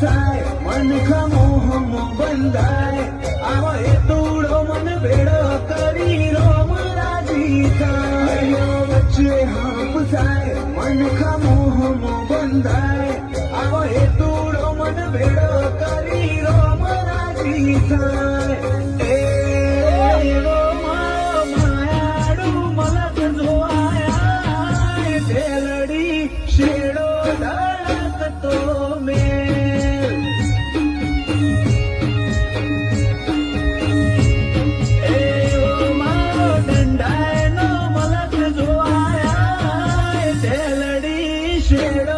થાય. મન ખમોહમો બંધાય. આવો એ તોડો મન ભેડો કરી રોમ રાજી થાય. વચ્ચે હાપ થાય. મન ખમોહમો બંધાય. shit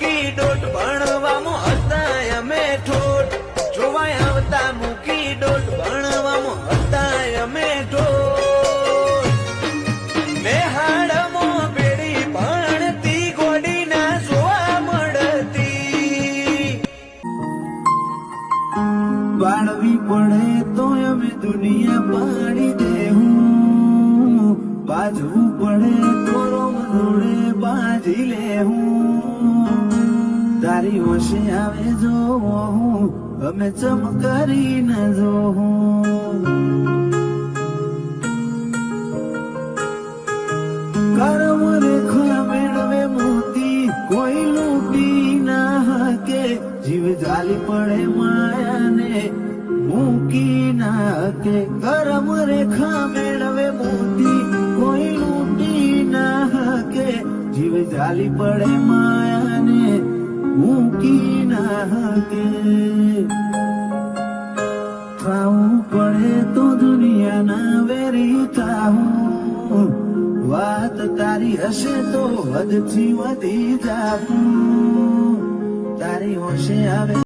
મૂકી ડોટ, ભણવામાં હતા અમે ઠોટ જોવાય આવતા મૂકી ડોટ, ભણવામાં હતા અમે ઠોટ નેહાડમાં બેડી ભણતી, ગોડીના જોવા મળતી. બાળવી પડે તો અમે દુનિયા પાડી દેહું. બાજવું પડે તો રોમ જોડે બાજી લેહું. તારી વશે આવે જો હું, અમે ચમકારી ન જોહું કરમ રેખા મેળવે મોતી, કોઈ જાલી પડે માયાને મૂકી ના હકે. કરમ રેખા મેળવે મોતી, કોઈ લૂંટી ના હકે. જીવ જાલી પડે માયાને મૂકી ના હકે ખાવું પડે તો દુનિયાના વેરી થાવું વાત તારી હશે તો હદથી વધી જાવું. તારી હોશે આવે